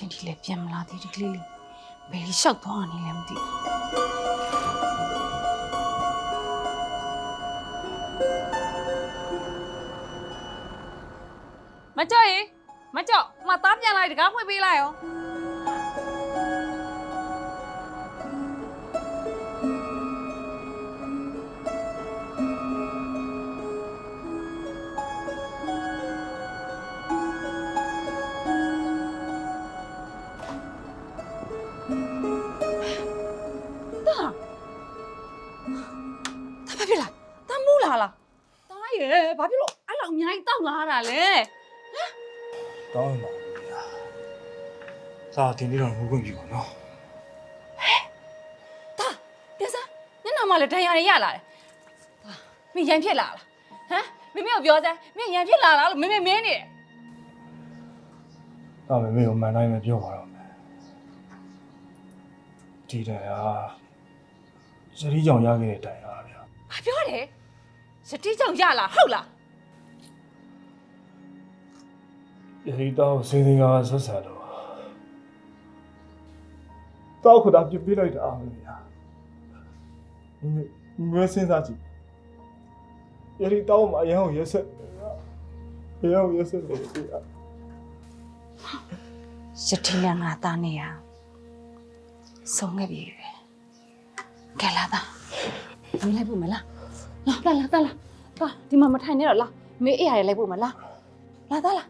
ချိန်ထိလည်းပြန်မလာသေးဒီကလေးလေးဘယ်လျှောက်သွားနေလဲမသိဘူးမကြောက်ရေမကြောက်အမသားပြန်လိုက်တကားဖွင့်ပေးလိုက်ရော ဒါမူးလာလားတားရေဘာဖြစ်လို့အဲ့လောက်အများကြီးတောက်လာတာလဲတောင်းပါဗျာစာတင်ပြီးတော့ငိုခွင့်ပြုပါနော်တာပြန်စမ်းညနာမှလည်းဒဏ်ရာတွေရလာတယ်တာမင်းရန်ဖြစ်လာလားဟမ်မမေကိုပြောစမ်းမင်းရန်ဖြစ်လာလားလို့မမေမင်းနေတယ်ဒါပေမဲ့ကိုမှန်တိုင်းပဲပြောပါတော့မယ်ဒီတရားစရီးကြောင်ရခဲ့တဲ့တရားဗျာဘာပြောတယ် စတိကြောင့်ရလာဟုတ်လားဒီတော့စေးသေးကဆက်ဆံတော့တောက်ခတာပြစ်ပြလိုက်တာပဲဗျာငွေစဉ်းစားကြည့်ယရီတောင်းမှာအရင်ကရက်ဆက်တယ်ဗျာအရင်ကရက်ဆက်တယ်ဗျာရတိလငါသားနေရဆုံးခဲ့ပြီပဲကဲလာသားမင်းလိုက်ဖို့မလား လာလာလာတာလာတာဒီမှာမထိုင်နဲ့တော့လာမေးအေးရတယ်လိုက်ဖို့မလားလာတာလာ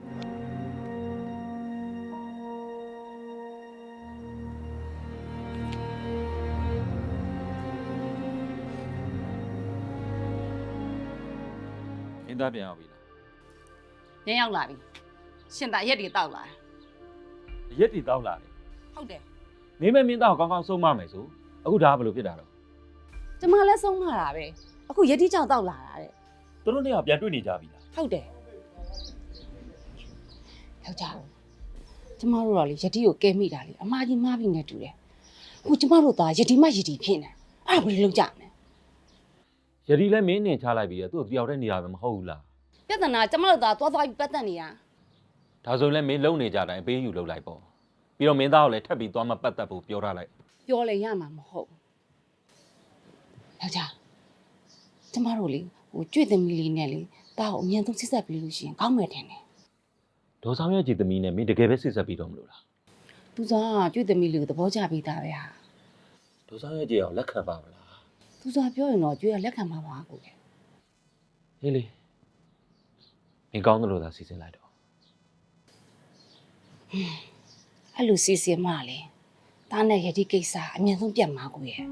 အင်းသားပြန်ရောက်ပြီလားညင်ရောက်လာပြီရှင်သာရက်တွေတောက်လာတယ်အရက်တီတောက်လာတယ်ဟုတ်တယ်မင်းမမင်းသားကိုကောင်းကောင်းဆုံးမမယ်ဆိုအခုဒါကဘယ်လိုဖြစ်တာတော့ ကျမလည်းဆုံးမတာပဲ အခုရက်တိကြောင့်တောက်လာတာတဲ့သူတို့နှစ်ယောက်ပြန်တွေ့နေကြပြီလားဟုတ်တယ်ယောက်ျားကျမတို့တော့လေရက်တိကိုကဲမိတာလေအမကြီးမားပြီနဲ့တူတယ်အခုကျမတို့သားရက်တိမရက်တိဖြစ်နေအဲ့ဒါဘယ်လိုလုပ်ကြမလဲယတိလည်းမင်းနဲ့ချလိုက်ပြီလေသူ့ကိုတယောက်တည်းနေတာပဲမဟုတ်ဘူးလားပြဿနာကျမတို့သားသွားသွားပြီးပတ်သက်နေတာဒါဆိုရင်လည်းမင်းလုံနေကြတိုင်းအပေးယူလုပ်လိုက်ပေါ့ပြီးတော့မင်းသားကိုလည်းထပ်ပြီးသွားမပတ်သက်ဖို့ပြောထားလိုက်ပြောလေရမှာမဟုတ်ဘူးယောက်ျား ကျမတို့လေဟိုကြွေသမီးလေးနဲ့လေတားကိုအမြန်ဆုံးစစ်ဆက်ပြီးလို့ရှိရင်ကောင်းမယ်ထင်တယ်ဒေါ်ဆောင်ရဲ့ကြည်သမီးနဲ့မင်းတကယ်ပဲစစ်ဆက်ပြီးတော့မလို့လားသူစားကကြွေသမီးလေးကိုသဘောကျပြီးသားပဲဟာဒေါ်ဆောင်ရဲ့ကြည်အောင်လက်ခံပါမလားသူစားပြောရင်တော့ကြွေကလက်ခံမှာပါကိုလေဟေးလေမင်းကောင်းတယ်လို့သာစီစဉ်လိုက်တော့အဲ့လိုစီစဉ်မှလေတားနဲ့ရတိကိစ္စအမြန်ဆုံးပြတ်မှာကိုရဲ့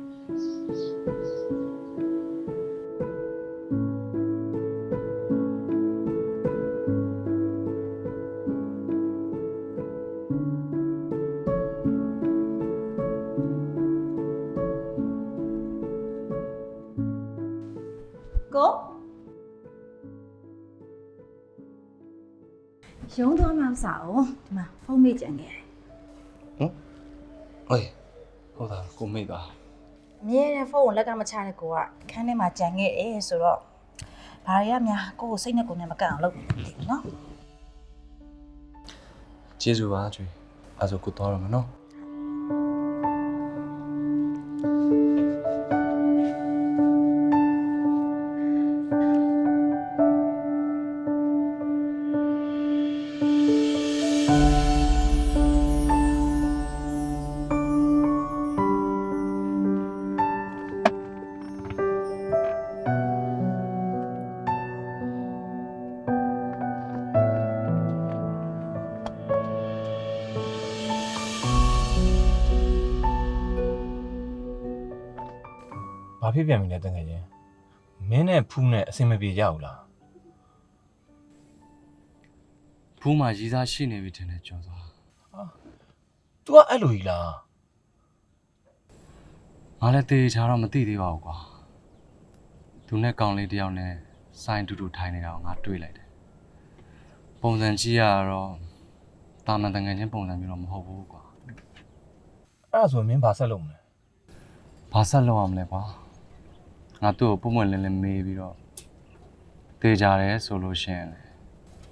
ကိုရုံးသွားမှမစားအောင်ဒီမှာဖုန်းမေးကြံခဲ့တယ်ဟေးဟုတ်တာကိုမိတ်ပါအမြဲတမ်းဖုန်းကိုလက်ကမချတဲ့ကိုကခန်းထဲမှာကြံခဲ့တယ်ဆိုတော့ဘာတွေကများကိုကိုစိတ်နဲ့ကိုယ်နဲ့မကန့်အောင်လုပ်နေတယ်နော်ကျေးဇူးပါကျွေအဲဆိုကိုသွားရမယ်နော် ဘာဖြစ်ပြန်ပြီလဲတကယ်ချင်းမင်းနဲ့ဖူးနဲ့အဆင်မပြေကြဘူးလားဖူးမှာရည်စားရှိနေပြီထင်တယ်ကျော်သွား။ तू ကအဲ့လိုကြီးလားငါလည်းတေချာတော့မသိသေးပါဘူးကွာသူနဲ့ကောင်လေးတယောက်နဲ့ဆိုင်တူတူထိုင်နေတာကိုငါတွေ့လိုက်တယ်ပုံစံကြည့်ရတော့တာမန်တငယ်ချင်းပုံစံမျိုးတော့မဟုတ်ဘူးကွာ။အဲ့ဒါဆိုမင်းဘာဆက်လုပ်မလဲဘာဆက်လုပ်အောင်မလဲကွာ ငါသူ့ကိုပုံမှန်လင်းလင်းမေးပြီးတော့တေချာတယ်ဆိုလို့ရှိရင်လေ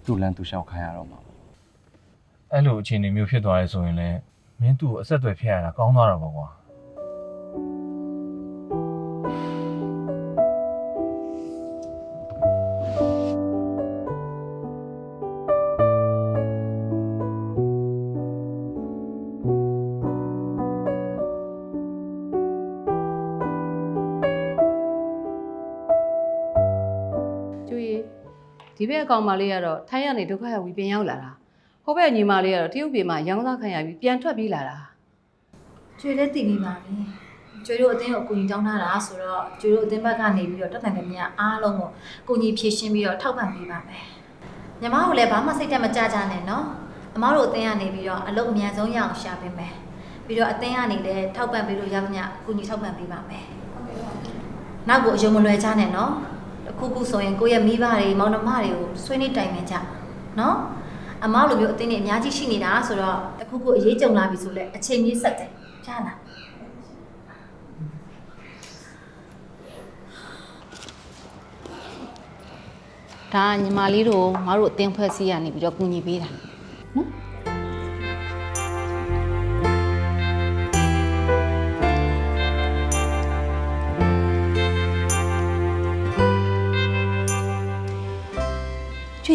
သူ့လမ်းသူလျှောက်ခိုင်းရတော့မှာ။အဲအဲ့လိုအခြေအနေမျိုးဖြစ်သွားရဲဆိုရင်လည်းမင်းသူ့ကိုအဆက်အသွယ်ဖျက်ရတာကောင်းသွားတာပေါ့ကွာကျွေး ဘက်အကောင်မလေးကတော့ထိုင်းရနေဒုက္ခရောက်ပြီးပြန်ရောက်လာတာဟိုဘက်ညီမလေးကတော့တရုတ်ပြည်မှာရောင်းစားခံရပြီးပြန်ထွက်ပြေးလာတာကျွေလည်းတည်ပြီးပါပြီကျွေတို့အတင်းကိုအကူအညီတောင်းထားတာဆိုတော့ကျွေတို့အတင်းဘက်ကနေပြီးတော့တက်နိုင်တဲ့မြတ်အားလုံးကိုအကူအညီဖြည့်ရှင်းပြီးတော့ထောက်ပံ့ပေးပါမယ်ညီမတို့လည်းဘာမှစိတ်တက်မကြကြနဲ့နော်အမတို့အတင်းကနေပြီးတော့အလုပ်အမြန်ဆုံးရအောင်ရှာပေးမယ်ပြီးတော့အတင်းကနေလည်းထောက်ပံ့ပေးလို့ရသမျှအကူအညီထောက်ပံ့ပေးပါမယ်နောက်ကိုအယုံမလွယ်ကြနဲ့နော်တစ် ခုခုဆိုရင်ကိုယ့်ရဲ့မိဘတွေမောင်နှမတွေကိုဆွေးနွေးတိုင်ပင်ကြနော်အမလိုမျိုးအတင်းတွေအများကြီးရှိနေတာဆိုတော့တစ်ခုခုအရေးကြုံလာပြီဆိုလဲအချိန်ကြီးဆက်တယ်ကြားလားဒါကညီမလေးတို့မတို့အတင်းဖွဲ့စည်းရနေပြီးတော့ကူညီပေးတာ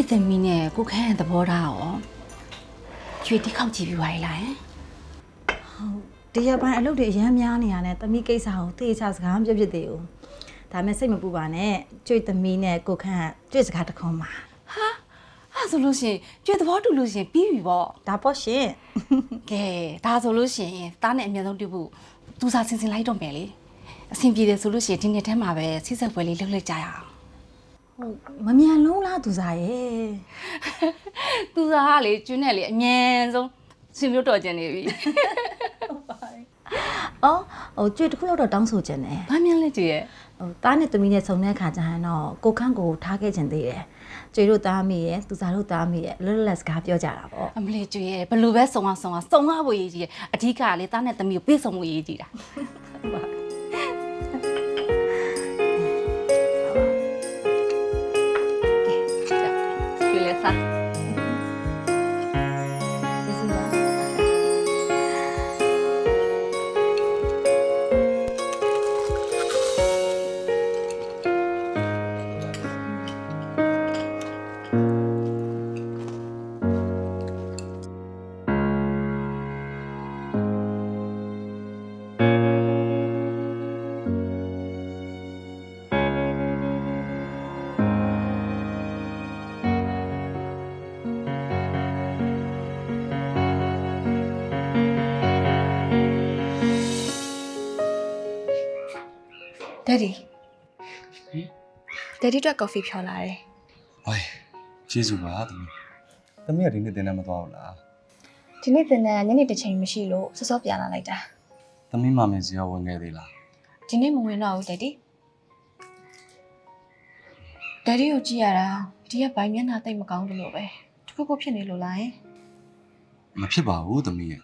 ကျွေသမီးနဲ့ကိုခန့်ရဲ့သဘောထားရောကျွေတိခောက်ကြည့်ပြီးပါလားဟင်ဒီရက်ပိုင်းအလုပ်တွေအများများနေရတဲ့တမီးကိစ္စကိုတေချာစကားမပြဖြစ်သေးဘူးဒါမဲ့စိတ်မပူပါနဲ့ကျွေသမီးနဲ့ကိုခန့်ကျွေစကားတစ်ခွန်းပါဟာအဲ့ဆိုလို့ရှရင်ကျွေသဘောတူလို့ရှရင်ပြီးပြီပေါ့ဒါပေါ့ရှင်ကဲဒါဆိုလို့ရှရင်သားနဲ့အမြန်ဆုံးတွေ့ဖို့သူစားစင်စင်လိုက်တော့မယ်လေအဆင်ပြေတယ်ဆိုလို့ရှရင်ဒီနေ့ထဲမှာပဲဆိဆက်ပွဲလေးလုပ်လိုက်ကြရအောင်ဟုတ် မမြန်လုံးလားသူစားရဲ့သူစားကလေကျွန်းနဲ့လေအမြန်ဆုံးရှင်မျိုးတော်ကျင်နေပြီအော်ဟိုကျွေတစ်ခုတော့တောင်းဆိုခြင်းတယ်ဘာမြန်လဲကျွေရဲ့ဟိုတားနဲ့သမီးနဲ့ဆုံတဲ့ခါကျရင်တော့ကိုခန့်ကိုထားခဲ့ခြင်းသေးတယ်ကျွေတို့တားမိရဲ့သူစားတို့တားမိရဲ့လွတ်လပ်လပ်စကားပြောကြတာပေါ့အမလေးကျွေရဲ့ဘယ်လိုပဲစုံအောင်စုံအောင်စုံရဖို့ရည်ကြီးရဲ့အဓိကကလေသားနဲ့သမီးကိုပြေဆုံးဖို့ရည်ကြီးတာကဲ ကျွေ လည်းစားဒက်ဒီဒက်ဒီအတွက်ကော်ဖီဖြော်လာတယ်ဟိုင်ကျေးဇူးပါသမီးသမီးကဒီနေ့တင်နေမသွားဘူးလားဒီနေ့တင်တဲ့ညနေတစ်ချိန်မရှိလို့စောစောပြန်လာလိုက်တာသမီးမမင်းစီရောဝင်ခဲ့သေးလားဒီနေ့မဝင်တော့ဘူးဒက်ဒီဒက်ဒီကိုကြည့်ရတာဒီကဘိုင်မျက်နှာတိတ်မကောင်းဘူးလို့ပဲတခုခုဖြစ်နေလို့လားယင်မဖြစ်ပါဘူးသမီးရဲ့